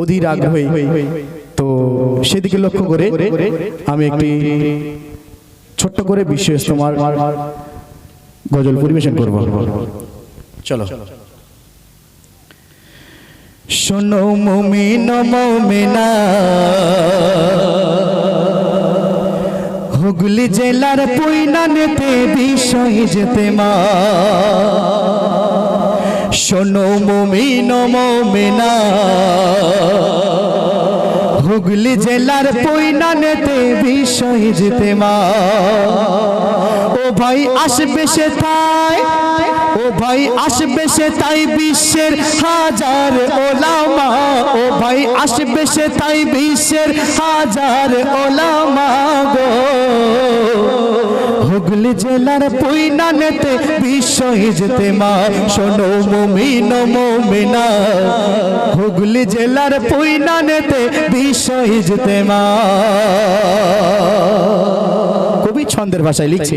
অধীর আগ্রহী। তো সেদিকে লক্ষ্য করে আমি একটি ছোট্ট করে বিশ্ব ইস্তমার গজল পরিবেশন করব। চলো। শোনো মুমিন মুমিনা, হুগলি জেলার পুইনানেতে বিষয় যেতে মা। শোনো মুমিন মুমিনা। হুগলি জেলার পৈনানেতে যেতে মা ও ভাই আসবে সে তাই, ও ভাই আসবে সে তাই বিশ্বের হাজার ওলামা। ও ভাই আসবে সে তাই বিশ্বের হাজার ওলামা গো। জেলার পৈনানেতে বিশ্ব হিজতে মা শোনো মুমিন মুমিনা। হুগলি জেলার পৈনানেতে বিশ্ব হিজতে মা ছন্দের ভাষায় লিখছে।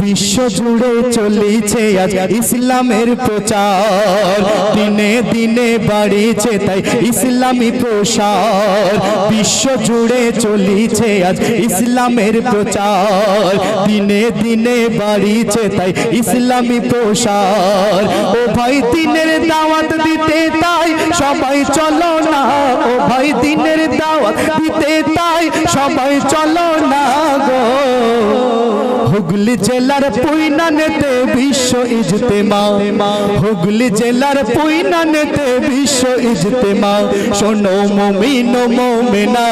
বিশ্ব জুড়ে চলিছে আজ ইসলামের প্রচার। দিনে দিনে বাড়িছে তাই ইসলামী প্রসার। বিশ্ব জুড়ে চলিছে আজ ইসলামের প্রচার। দিনে দিনে বাড়িছে তাই ইসলামী প্রসার। ও ভাই দিনের দাওয়াত দিতে তাই সবাই চলো না। ও ভাই দিনের দাওয়াত সবাই চলো না গো। হুগলি জেলার পুইনানেতে বিশ্ব ইজতেমা। হুগলি জেলার পুইনানেতে বিশ্ব ইজতেমা। শোনো মুমিন মুমিনা,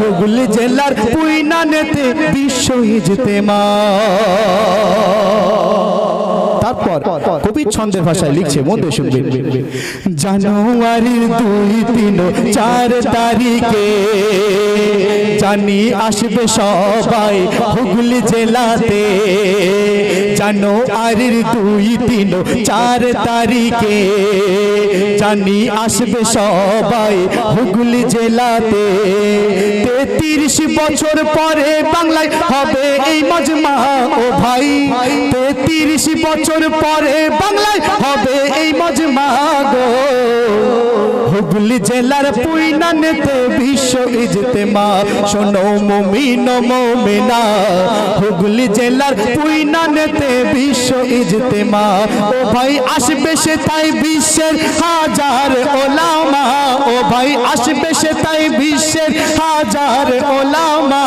হুগলি জেলার পুইনানেতে বিশ্ব ইজতেমা। তারপর কবির ছন্দের ভাষায় লিখছে মধ্যে শুনবেন জানুয়ারির দুই তিন চার তারিখে জানি আসবে সবাই হুগলি জেলাতে। জানুয়ারির দুই তিন চার তারিখে জানি আসবে সবাই হুগলি জেলাতে। তেত্রিশ বছর পরে বাংলায় হবে এই মজমা, ও ভাই তেত্রিশ বছর পরে বাংলায় হবে এই মজমা গো হুগলি জেলার পুইনানেতে বিশ্ব ইজতেমা। শোনো মুমিন মুমিনা, হুগলি জেলার পুইনানেতে বিশ্ব ইজতেমা। ও ভাই আসবে সে তাই বিশ্বের হাজার ওলামা। ও ভাই আসবে সে তাই বিশ্বের হাজার ওলামা।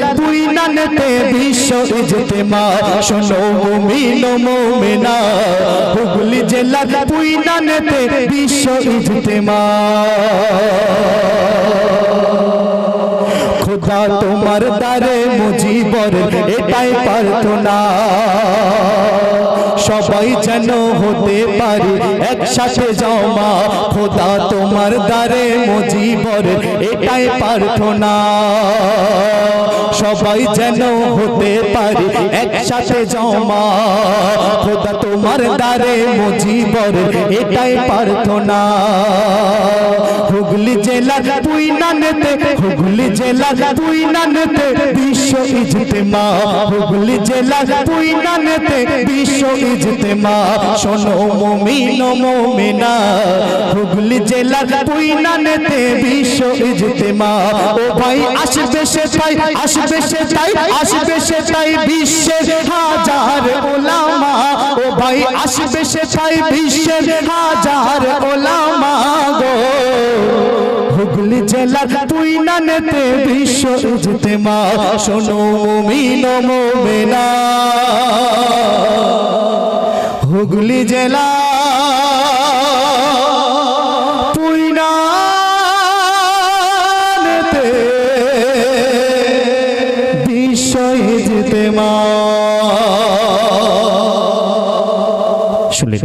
গো হুগলি জেলার পুইনানেতে বিশ্ব ইজতেমা। শোনো মুমিন মুমিনা। হুগলি জেলার পুইনানেতে বিশ্ব ইজতেমা। খোদা তোমার দ্বারে মুজিবর এটাই প্রার্থনা। সবাই যেন হতে পারি একসাথে জমা খোদা তোমার দ্বারে মুজিবর এটাই প্রার্থনা। সবাই যেন হতে পারে একসাথে জমা। খোদা তোমার দ্বারে মুজিবর এটাই প্রার্থনা। হুগলি জেলার তুই নানেতে, হুগলি জেলার তুই নানেতে, বিশ্ব ইজতেমা। হুগলি জেলার তুই নানেতে, বিশ্ব ইজতেমা। শোনো মুমিন মুমিনা, হুগলি জেলার তুই নানেতে, বিশ্ব ইজতেমা। ও ভাই, আসবে সে তাই আসবে সে তাই আসবে সে তাই বিশ্বের হাজার ওলামা। ও ভাই, আসবে সে তাই বিশ্বের হাজার ওলামা। জেলার তুই নানেতে বিশ্ব ইজতেমা শোনো মুমিন মুমিনা। হুগলি জেলা। শুনলেন